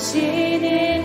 당신의